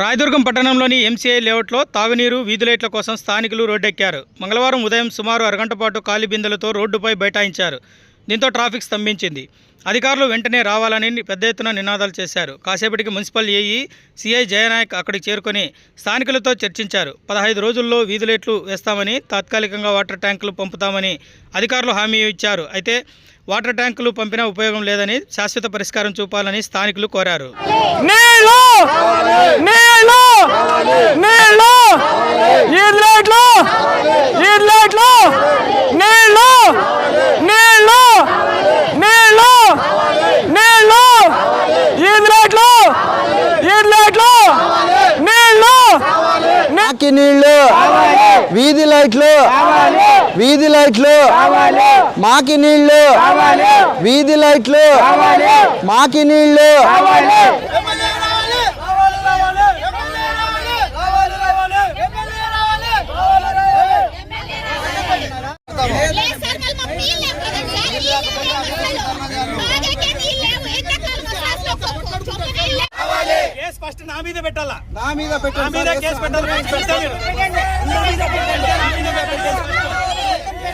రాయదుర్గం పట్టణంలోని ఎంసీఐ లేఅవుట్లో తాగునీరు వీధులైట్ల కోసం స్థానికులు రోడ్డెక్కారు. మంగళవారం ఉదయం సుమారు అరగంట పాటు ఖాళీ బిందెలతో రోడ్డుపై బైఠాయించారు. దీంతో ట్రాఫిక్ స్తంభించింది. అధికారులు వెంటనే రావాలని పెద్ద ఎత్తున నినాదాలు చేశారు. కాసేపటికి మున్సిపల్ ఏఈ సిఐ జయనాయక్ అక్కడికి చేరుకొని స్థానికులతో చర్చించారు. పదహైదు రోజుల్లో వీధులైట్లు వేస్తామని తాత్కాలికంగా వాటర్ ట్యాంకులు పంపుతామని అధికారులు హామీ ఇచ్చారు. అయితే వాటర్ ట్యాంకులు పంపినా ఉపయోగం లేదని శాశ్వత పరిష్కారం చూపాలని స్థానికులు కోరారు. వీధి లైట్లు వీధి లైట్లు. మాకి నీళ్ళు వీధి లైట్లు. మాకి నీళ్ళు ఫస్ట్ నా మీద పెట్టాలా? నా మీద పెట్టాలి నా మీద కేసు పెట్టాలి పెట్టాలి.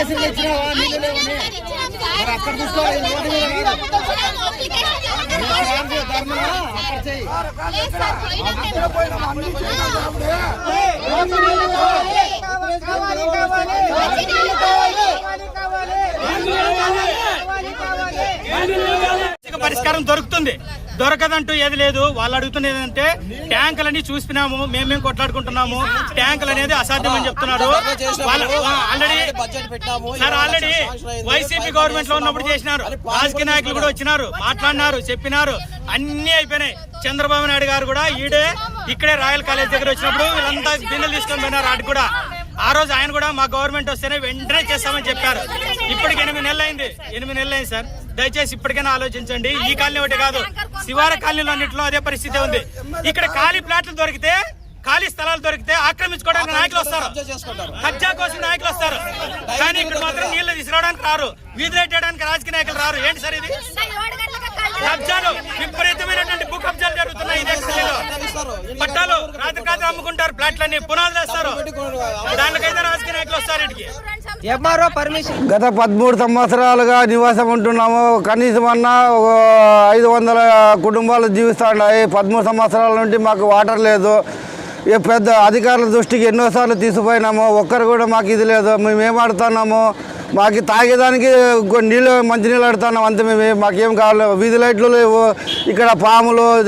అప్లికేషన్ మరి అక్కడ చూసుకోవాలి పరిష్కారం దొరుకుతుంది దొరకదంటూ ఏది లేదు. వాళ్ళు అడుగుతున్నది ఏంటంటే ట్యాంకులన్నీ చూసినాము మేమేం కొట్లాడుకుంటున్నాము. ట్యాంకులు అనేది అసాధ్యం అని చెప్తున్నారు ఆల్రెడీ సార్ ఆల్రెడీ వైసీపీ గవర్నమెంట్లో ఉన్నప్పుడు చేసినారు. రాజకీయ నాయకులు కూడా వచ్చినారు మాట్లాడినారు చెప్పినారు. అన్ని అయిపోయినాయి. చంద్రబాబు నాయుడు గారు కూడా ఈడే ఇక్కడే రాయల్ కాలేజ్ దగ్గర వచ్చినప్పుడు వీళ్ళంతా బిల్లులు తీసుకొని పోయినారు ఆడు కూడా. ఆ రోజు ఆయన కూడా మా గవర్నమెంట్ వస్తేనే వెంటనే చేస్తామని చెప్పారు. ఇప్పటికి ఎనిమిది నెలలు అయింది ఎనిమిది నెలలు అయింది సార్. దయచేసి ఇప్పటికైనా ఆలోచించండి. ఈ కాలనీ ఒకటి కాదు. శివార కాలనీలో అన్నింటిలో అదే పరిస్థితి ఉంది. ఇక్కడ ఖాళీ ప్లాట్లు దొరికితే ఖాళీ స్థలాలు దొరికితే ఆక్రమించుకోవడానికి నాయకులు వస్తారు. కబ్జా కోసం నాయకులు వస్తారు. కానీ ఇక్కడ మాత్రం నీళ్ళు తీసుకురావడానికి రారు. వీధులు ఎట్టడానికి రాజకీయ నాయకులు రారు. ఏంటి సార్ ఇది? కబ్జాలు విపరీతమైనటువంటి భూ కబ్జాలు జరుగుతున్నాయి ఇదే పట్టాలు రాత్రి రాత్రి అమ్ముకుంటారు ప్లాట్లన్నీ పునాదులు వేస్తారు. దానికైతే రాజకీయ నాయకులు వస్తారు ఇటుకి. MRO permission. గత పదమూడు సంవత్సరాలుగా నివాసం ఉంటున్నాము. కనీసం అన్న ఒక ఐదు వందల కుటుంబాలు జీవిస్తున్నాయి పదమూడు సంవత్సరాల నుండి మాకు వాటర్ లేదు. పెద్ద అధికారుల దృష్టికి ఎన్నోసార్లు తీసుకుపోయినాము. ఒక్కరు కూడా మాకు ఇది లేదు. మేము ఏం ఆడుతున్నాము? మాకు తాగేదానికి కొ- నీళ్ళు మంచినీళ్ళు ఆడుతున్నాం. అంతే మేము మాకేం కావాలి? వీధి లైట్లు లేవు. ఇక్కడ పాములు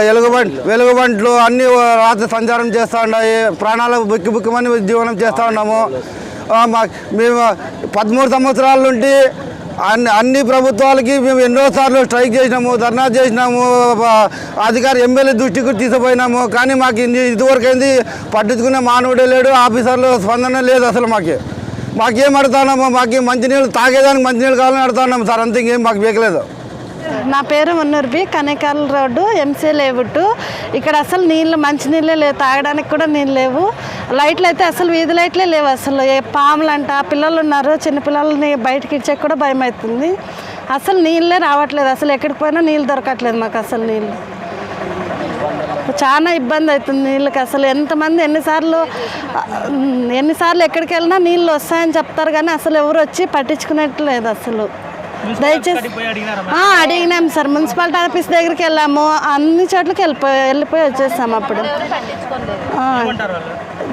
ఎలుగుబంట్ వెలుగుబంట్లు అన్నీ రాత్రి సంచారం చేస్తూ ఉన్నాయి. ప్రాణాలు బుక్కి బుక్కిమని జీవనం చేస్తూ ఉన్నాము. మా మేము పదమూడు సంవత్సరాల నుండి అన్ని అన్ని ప్రభుత్వాలకి మేము ఎన్నోసార్లు స్ట్రైక్ చేసినాము ధర్నా చేసినాము అధికారి ఎమ్మెల్యే దృష్టికి తీసుకుపోయినాము. కానీ మాకు ఇది- ఇదివరకు ఏంది పట్టించుకునే మానవుడే లేడు ఆఫీసర్లు స్పందన లేదు అసలు మాకు. మాకేం అడుగుతున్నాము మాకు మంచినీళ్ళు తాగేదానికి మంచినీళ్ళు కావాలని అడుగుతున్నాము సార్ అంతే ఇంకేం మాకు వేయలేదు నా పేరు మున్నూర్బి కనేకాల రోడ్డు ఎంసీ లేవుట్టు. ఇక్కడ అసలు నీళ్ళు మంచినీళ్ళే లేవు తాగడానికి కూడా నీళ్ళు లేవు. లైట్లు అయితే అసలు వీధి లైట్లే లేవు అసలు. ఏ పాములంట పిల్లలు ఉన్నారు చిన్న పిల్లల్ని బయటకి ఇచ్చాక కూడా భయం అవుతుంది అసలు నీళ్ళే రావట్లేదు అసలు ఎక్కడికి పోయినా నీళ్ళు దొరకట్లేదు మాకు అసలు నీళ్ళు. చాలా ఇబ్బంది అవుతుంది నీళ్ళకి అసలు. ఎంతమంది ఎన్నిసార్లు ఎన్నిసార్లు ఎక్కడికి వెళ్ళినా నీళ్ళు వస్తాయని చెప్తారు కానీ అసలు ఎవరు వచ్చి పట్టించుకునేట్లేదు అసలు. దయచేసి అడిగినాం సార్. మున్సిపాలిటీ ఆఫీస్ దగ్గరికి వెళ్ళాము. అన్ని చోట్లకి వెళ్ళిపోయి వెళ్ళిపోయి వచ్చేసాము అప్పుడు.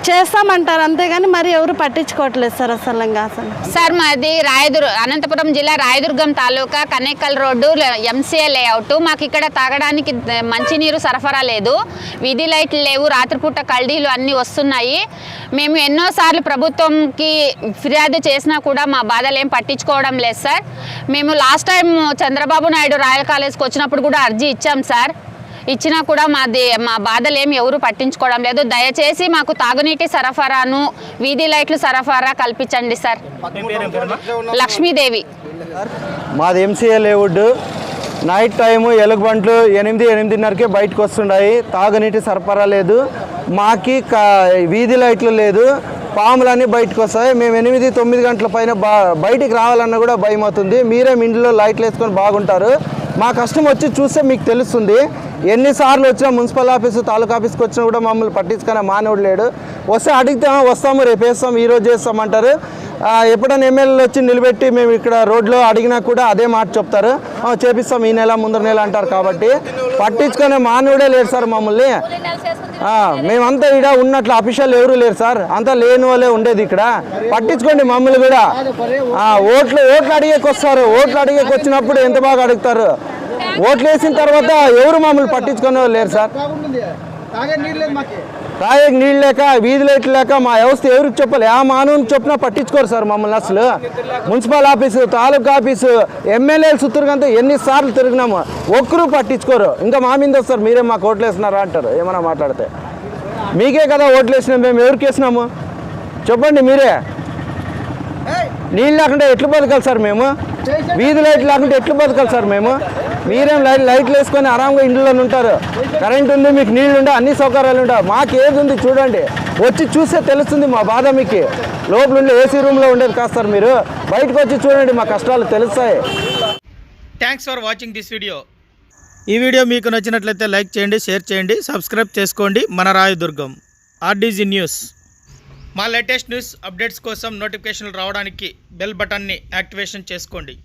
చేస్తామంటారు అంతేగాని మరి ఎవరు పట్టించుకోవట్లేదు సార్ అసలు అసలు. సార్ మాది రాయదుర్ అనంతపురం జిల్లా Rayadurgam taluka Kanekal road MCA layout. మాకు ఇక్కడ తాగడానికి మంచినీరు సరఫరా లేదు. వీధి లైట్లు లేవు రాత్రిపూట కల్డీలు అన్నీ వస్తున్నాయి. మేము ఎన్నోసార్లు ప్రభుత్వంకి ఫిర్యాదు చేసినా కూడా మా బాధలు ఏం పట్టించుకోవడం లేదు సార్. మేము last time Chandrababu Naidu royal కాలేజ్కి వచ్చినప్పుడు కూడా అర్జీ ఇచ్చాం సార్. ఇచ్చినా కూడా మాది మా బాధలు ఏమి ఎవరు పట్టించుకోవడం లేదు. దయచేసి మాకు తాగునీటి సరఫరాను వీధి లైట్లు సరఫరా కల్పించండి సార్. లక్ష్మీదేవి. మాది ఎంసీఏ లేవుడ్. నైట్ టైము ఎలుగుబంట్లు ఎనిమిది ఎనిమిదిన్నరకే బయటకు వస్తున్నాయి తాగునీటి సరఫరా లేదు. మాకి క వీధి లైట్లు లేదు. పాములన్నీ బయటకు వస్తాయి. మేము ఎనిమిది తొమ్మిది గంటల పైన బా బయటికి రావాలన్నా కూడా భయం అవుతుంది మీరే ఇంట్లో లైట్లు వేసుకొని బాగుంటారు. మా కష్టం వచ్చి చూస్తే మీకు తెలుస్తుంది. ఎన్నిసార్లు వచ్చినా మున్సిపల్ ఆఫీసు తాలూకా ఆఫీస్కి వచ్చినా కూడా మమ్మల్ని పట్టించుకునే మానవుడు లేడు. వస్తే అడిగితే వస్తాము రేపు వేస్తాం ఈరోజు చేస్తామంటారు చేస్తాం అంటారు. ఎప్పుడైనా ఎమ్మెల్యేలు వచ్చి నిలబెట్టి మేము ఇక్కడ రోడ్లో అడిగినా కూడా అదే మాట చెప్తారు. చేపిస్తాం ఈ నెల ముందర నెల అంటారు కాబట్టి. పట్టించుకునే మానవుడే లేరు సార్ మమ్మల్ని. మేమంతా ఇక్కడ ఉన్నట్లు అఫీషియల్ ఎవరు లేరు సార్. అంతా లేని వాళ్ళే ఉండేది ఇక్కడ. పట్టించుకోండి మమ్మల్ని కూడా. ఓట్లు ఓట్లు అడిగేకి వస్తారు ఓట్లు అడిగేకి వచ్చినప్పుడు ఎంత బాగా అడుగుతారు? ఓట్లు వేసిన తర్వాత ఎవరు మమ్మల్ని పట్టించుకునే లేరు సార్. తాగే నీళ్ళు లేక వీధి లైట్లు లేక మా వ్యవస్థ ఎవరికి చెప్పాలి? ఆ మానవుని చెప్పినా పట్టించుకోరు సార్ మమ్మల్ని అసలు. మున్సిపల్ ఆఫీసు తాలూకా ఆఫీసు ఎమ్మెల్యేలు సుత్తురుగంతా ఎన్నిసార్లు తిరిగినాము. ఒక్కరు పట్టించుకోరు. ఇంకా మా మీద వస్తారు. మీరే మాకు ఓట్లు వేస్తున్నారా అంటారు. ఏమైనా మాట్లాడితే. మీకే కదా ఓట్లు వేసినాం మేము ఎవరికి వేసినాము? చెప్పండి మీరే. నీళ్ళు లేకుండా ఎట్లు బతకాలి సార్ మేము? వీధి లైట్లు లేకుండా ఎట్లు బతకాలి సార్ మేము? మీరేం లైట్ లైట్లు వేసుకొని ఆరాంగా ఇంట్లో ఉంటారు. కరెంట్ ఉంది మీకు నీళ్ళు ఉండే అన్ని సౌకర్యాలు ఉంటాయి. మాకు ఏది ఉంది చూడండి. వచ్చి చూస్తే తెలుస్తుంది మా బాధ మీకు. లోపల ఉండే ఏసీ రూమ్లో ఉండేది కాస్తారు సార్ మీరు. బయటకు వచ్చి చూడండి మా కష్టాలు తెలుస్తాయి. Thanks for watching this video ఈ వీడియో మీకు నచ్చినట్లయితే లైక్ చేయండి షేర్ చేయండి సబ్స్క్రైబ్ చేసుకోండి. మన రాయదుర్గం ఆర్డీజీ న్యూస్. మా లేటెస్ట్ న్యూస్ అప్డేట్స్ కోసం నోటిఫికేషన్లు రావడానికి బెల్ బటన్ని యాక్టివేషన్ చేసుకోండి.